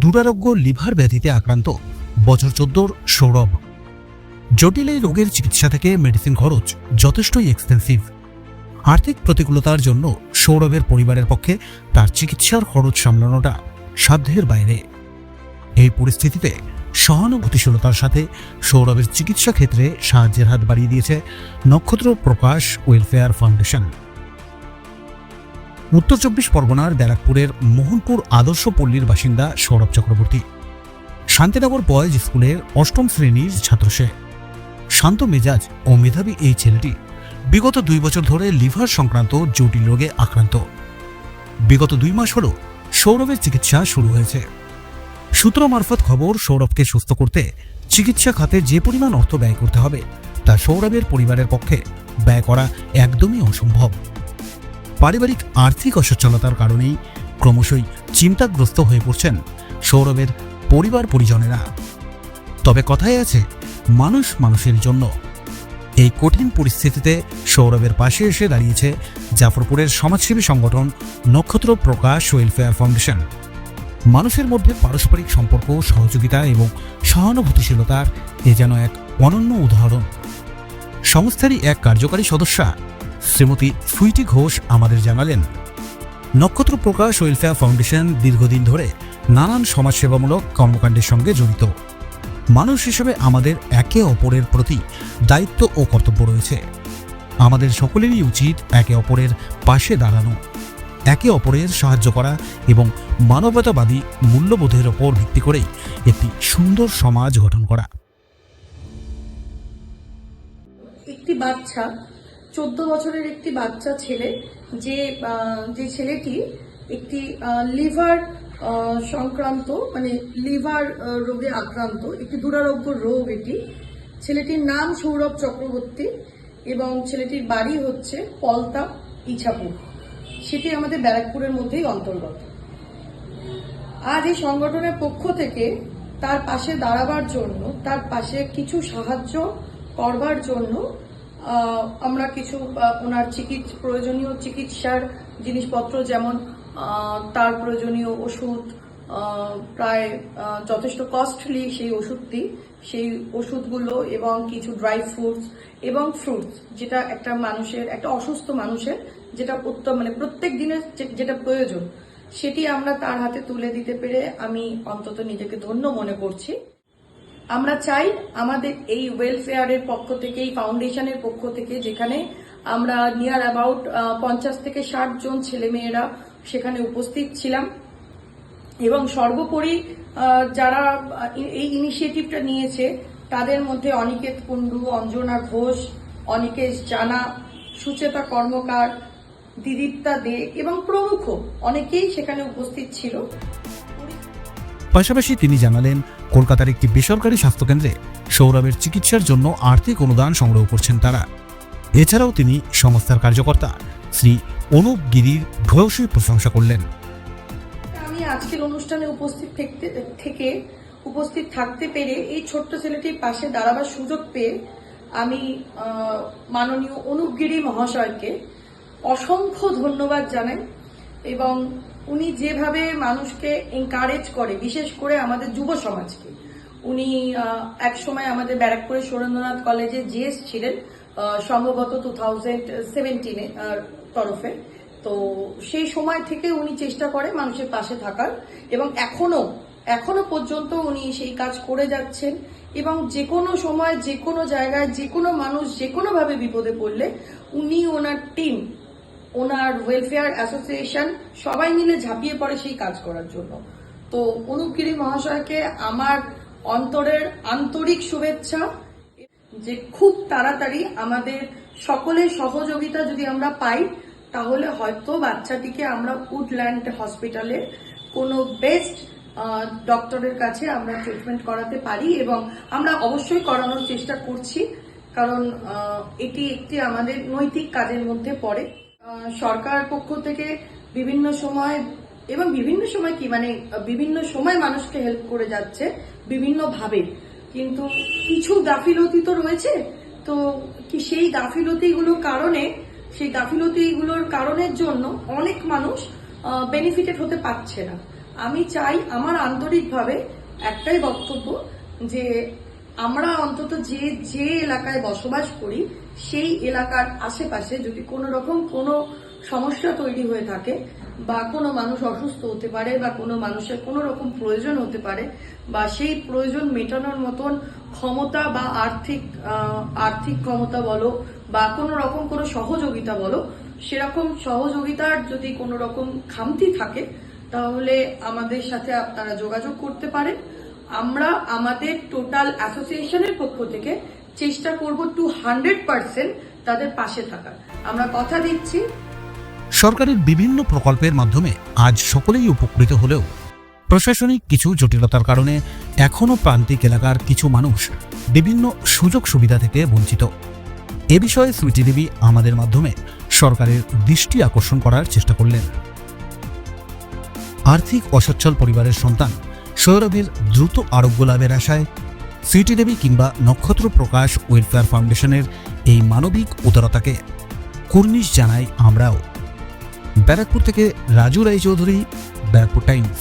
দুরারোগ্য লিভার ব্যাধিতে আক্রান্ত বছর চোদ্দোর সৌরভ। জটিল এই রোগের চিকিৎসা থেকে মেডিসিন খরচ যথেষ্টই এক্সপেন্সিভ আর্থিক প্রতিকূলতার জন্য সৌরভের পরিবারের পক্ষে তার চিকিৎসার খরচ সামলানোটা সাধ্যের বাইরে। এই পরিস্থিতিতে সহানুভূতিশীলতার সাথে সৌরভের চিকিৎসা ক্ষেত্রে সাহায্যের হাত বাড়িয়ে দিয়েছে নক্ষত্র প্রকাশ ওয়েলফেয়ার ফাউন্ডেশন। উত্তর চব্বিশ পরগনার ব্যারাকপুরের মোহনপুর আদর্শ পল্লীর বাসিন্দা সৌরভ চক্রবর্তী। শান্তিনগর বয়েজ স্কুলের অষ্টম শ্রেণির ছাত্র সে। শান্ত মেজাজ ও মেধাবী এই ছেলেটি বিগত দুই বছর ধরে লিভার সংক্রান্ত জটিল রোগে আক্রান্ত। বিগত দুই মাস হল সৌরভের চিকিৎসা শুরু হয়েছে। সূত্র মারফত খবর, সৌরভকে সুস্থ করতে চিকিৎসা খাতে যে পরিমাণ অর্থ ব্যয় করতে হবে তা সৌরভের পরিবারের পক্ষে ব্যয় করা একদমই অসম্ভব। পারিবারিক আর্থিক অসচ্ছলতার কারণেই ক্রমশই চিন্তাগ্রস্ত হয়ে পড়ছেন সৌরভের পরিবার পরিজনেরা। তবে কথায় আছে, মানুষ মানুষের জন্য। এই কঠিন পরিস্থিতিতে সৌরভের পাশে এসে দাঁড়িয়েছে জাফরপুরের সমাজসেবী সংগঠন নক্ষত্র প্রকাশ ওয়েলফেয়ার ফাউন্ডেশন। মানুষের মধ্যে পারস্পরিক সম্পর্ক, সহযোগিতা এবং সহানুভূতিশীলতার এ যেন এক অনন্য উদাহরণ। সংস্থারই এক কার্যকারী সদস্যা শ্রীমতী সুইটি ঘোষ আমাদের জানালেন, নক্ষত্র প্রকাশ ওয়েলফেয়ার ফাউন্ডেশন দীর্ঘদিন ধরে নানান সমাজসেবামূলক কর্মকাণ্ডের সঙ্গে জড়িত। মানুষ হিসেবে আমাদের একে অপরের প্রতি দায়িত্ব ও কর্তব্য রয়েছে। আমাদের সকলেরই উচিত একে অপরের পাশে দাঁড়ানো, একে অপরের সাহায্য করা এবং মানবতাবাদী মূল্যবোধের ওপর ভিত্তি করেই একটি সুন্দর সমাজ গঠন করা। একটি বাচ্চা চোদ্দ বছরের একটি বাচ্চা ছেলে, যে যে ছেলেটি একটি লিভার সংক্রান্ত মানে লিভার রোগে আক্রান্ত, একটি দুরারোগ্য রোগ এটি। ছেলেটির নাম সৌরভ চক্রবর্তী এবং ছেলেটির বাড়ি হচ্ছে পলতা, ইছাপুর। সেটি আমাদের ব্যারাকপুরের মধ্যেই অন্তর্গত। আজ এই সংগঠনের পক্ষ থেকে তার পাশে দাঁড়াবার জন্য, তার পাশে কিছু সাহায্য করবার জন্য আমরা কিছু ওনার চিকিৎস প্রয়োজনীয় চিকিৎসার জিনিসপত্র যেমন তার প্রয়োজনীয় ওষুধ প্রায় যথেষ্ট কস্টলি সেই ওষুধটি, সেই ওষুধগুলো এবং কিছু ড্রাই ফ্রুটস এবং ফ্রুটস যেটা একটা মানুষের, একটা অসুস্থ মানুষের যেটা উত্তম মানে প্রত্যেক দিনের যেটা প্রয়োজন, সেটি আমরা তার হাতে তুলে দিতে পেরে আমি অন্তত নিজেকে ধন্য মনে করছি। আমরা চাই আমাদের এই ওয়েলফেয়ারের পক্ষ থেকে, এই ফাউন্ডেশনের পক্ষ থেকে, যেখানে আমরা নিয়ার অ্যাবাউট পঞ্চাশ থেকে ষাট জন ছেলেমেয়েরা সেখানে উপস্থিত ছিলাম। এবং সর্বোপরি যারা এই ইনিশিয়েটিভটা নিয়েছে, তাদের মধ্যে অনিকেত কুণ্ডু, অঞ্জনা ঘোষ, অনিকেশ জানা, সুচেতা কর্মকার, দিদীপ্তা দে এবং প্রমুখ অনেকেই সেখানে উপস্থিত ছিল। পাশাপাশি তিনি জানালেন কলকাতার একটি বেসরকারি স্বাস্থ্যকেন্দ্রে সৌরভের চিকিৎসার জন্য আর্থিক অনুদান সংগ্রহ করছেন তারা। এছাড়াও তিনি সংস্থার কার্যকর্তা শ্রী অনুপ গিরির ভূয়সী প্রশংসা করলেন। আমি আজকের অনুষ্ঠানে উপস্থিত থেকে উপস্থিত থাকতে পেরে এই ছোট্ট ছেলেটির পাশে দাঁড়াবার সুযোগ পেয়ে আমি মাননীয় অনুপগিরি মহাশয়কে অসংখ্য ধন্যবাদ জানাই এবং উনি যেভাবে মানুষকে এনকারেজ করে, বিশেষ করে আমাদের যুব সমাজকে, উনি এক সময় আমাদের ব্যারাকপুরের সুরেন্দ্রনাথ কলেজে জিএস ছিলেন সম্ভবত টু থাউজেন্ড সেভেন্টিনে তরফে। তো সেই সময় থেকে উনি চেষ্টা করে মানুষের পাশে থাকার এবং এখনও এখনও পর্যন্ত উনি সেই কাজ করে যাচ্ছেন এবং যে কোনো সময় যে কোনো জায়গায় যে কোনো মানুষ যে কোনোভাবে বিপদে পড়লে উনি ওনার টিম ওনার ওয়েলফেয়ার অ্যাসোসিয়েশন সবাই মিলে ঝাঁপিয়ে পড়ে সেই কাজ করার জন্য। তো অনুপগিরি মহাশয়কে আমার অন্তরের আন্তরিক শুভেচ্ছা, যে খুব তাড়াতাড়ি আমাদের সকলের সহযোগিতা যদি আমরা পাই, তাহলে হয়তো বাচ্চাটিকে আমরা উডল্যান্ড হসপিটালে কোনো বেস্ট ডক্টরের কাছে আমরা ট্রিটমেন্ট করাতে পারি এবং আমরা অবশ্যই করানোর চেষ্টা করছি, কারণ এটি একটি আমাদের নৈতিক কাজের মধ্যে পড়ে। সরকার পক্ষ থেকে বিভিন্ন সময় এবং বিভিন্ন সময় কি মানে বিভিন্ন সময় মানুষকে হেল্প করে যাচ্ছে বিভিন্ন ভাবে কিন্তু কিছু গাফিলতি তো রয়েছে। তো কি সেই গাফিলতিগুলোর কারণে, সেই গাফিলতিগুলোর কারণের জন্য অনেক মানুষ বেনিফিটেড হতে পারছে না। আমি চাই আমার আন্তরিকভাবে একটাই বক্তব্য যে আমরা অন্তত যে যে এলাকায় বসবাস করি, সেই এলাকার আশেপাশে যদি কোনো রকম কোনো সমস্যা তৈরি হয়ে থাকে, বা কোনো মানুষ অসুস্থ হতে পারে, বা কোনো মানুষের কোনো রকম প্রয়োজন হতে পারে, বা সেই প্রয়োজন মেটানোর মতন ক্ষমতা বা আর্থিক আর্থিক ক্ষমতা বলো, বা কোনো রকম কোনো সহযোগিতা বলো, সেরকম সহযোগিতার যদি কোনো রকম খামতি থাকে, তাহলে আমাদের সাথে আপনারা যোগাযোগ করতে পারেন। আমরা আমাদের টোটাল অ্যাসোসিয়েশনের পক্ষ থেকে চেষ্টা করব টু হান্ড্রেড পার্সেন্ট তাদের পাশে থাকার। আমরা কথা দিচ্ছি। সরকারের বিভিন্ন প্রকল্পের মাধ্যমে আজ সকলেই উপকৃত হলেও প্রশাসনিক কিছু জটিলতার কারণে এখনও প্রান্তিক এলাকার কিছু মানুষ বিভিন্ন সুযোগ সুবিধা থেকে বঞ্চিত। এ বিষয়ে সুইটি দেবী আমাদের মাধ্যমে সরকারের দৃষ্টি আকর্ষণ করার চেষ্টা করলেন। আর্থিক অসচ্ছল পরিবারের সন্তান সৌরভের দ্রুত আরোগ্য লাভের আশায় সিটি দেবী কিংবা নক্ষত্র প্রকাশ ওয়েলফেয়ার ফাউন্ডেশনের এই মানবিক উদারতাকে কুর্নিশ জানাই আমরাও। ব্যারাকপুর থেকে রাজু রায়চৌধুরী, ব্যারাকপুর টাইমস।